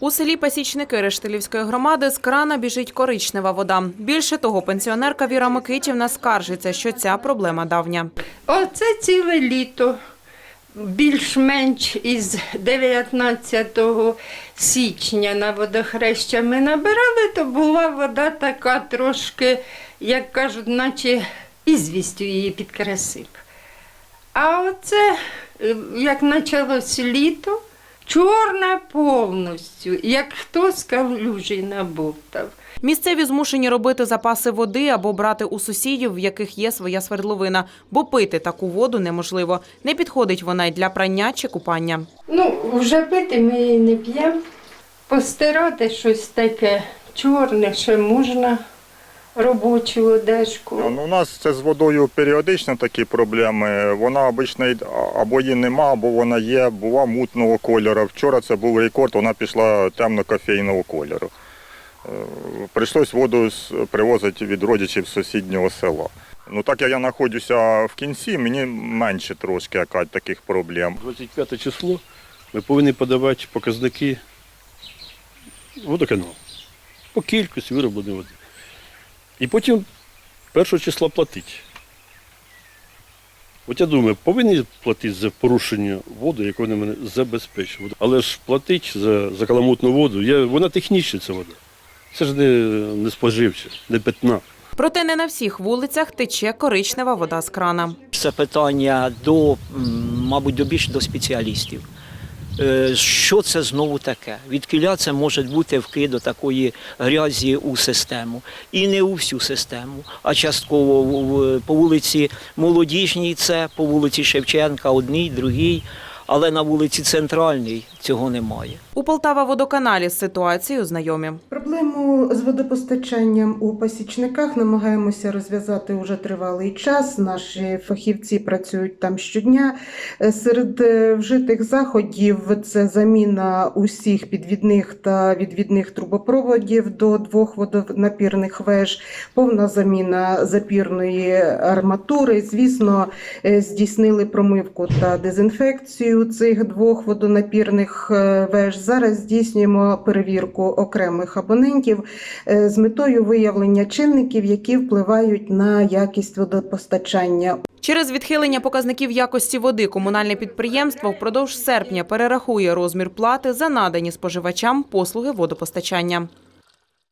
У селі Пасічники Рештилівської громади з крана біжить коричнева вода. Більше того, пенсіонерка Віра Микитівна скаржиться, що ця проблема давня. Оце ціле літо. Більш-менш із 19 січня на водохреща ми набирали, то була вода така трошки, як кажуть, наче ізвістю її підкресив. А оце, е, як почалось літо, чорна повністю, як хто з калюжі набовтав. Місцеві змушені робити запаси води або брати у сусідів, в яких є своя свердловина, бо пити таку воду неможливо. Не підходить вона й для прання чи купання. Ну, вже пити ми її не п'ємо. Постирати щось таке чорне, ще можна робочу одежку. Ну, у нас це з водою періодично такі проблеми. Вона обично або її нема, або вона є, була мутного кольору. Вчора це був рекорд, вона пішла темно-кофейного кольору. Е, Прийшлось воду привозити від родичів з сусіднього села. Ну так як я знаходжуся в кінці, мені менше трошки яка таких проблем. 25 число ми повинні подавати показники водоканал по кількості виробленої води. І потім 1 числа платити. От я думаю, повинні платити за порушення воду, яку вони мене забезпечують. Але ж платити за, за каламутну воду, я, вона технічна ця вода. Це ж не, не споживча, не питна. Проте не на всіх вулицях тече коричнева вода з крана. Це питання до, мабуть, до більш до спеціалістів. Е, Що це знову таке? Відкіля це може бути вкид такої грязі у систему. І не у всю систему, а частково по вулиці Молодіжній, це по вулиці Шевченка, одній, другій, але на вулиці Центральній цього немає. У Полтава водоканалі з ситуацією знайомі. Проблему з водопостачанням у пасічниках намагаємося розв'язати уже тривалий час. Наші фахівці працюють там щодня. Е, Серед е, вжитих заходів це заміна усіх підвідних та відвідних трубопроводів до двох водонапірних веж, повна заміна запірної арматури. Звісно, е, здійснили промивку та дезінфекцію цих двох водонапірних е, веж. Зараз здійснюємо перевірку окремих абонентів е, з метою виявлення чинників, які впливають на якість водопостачання. Через відхилення показників якості води комунальне підприємство впродовж серпня перерахує розмір плати за надані споживачам послуги водопостачання.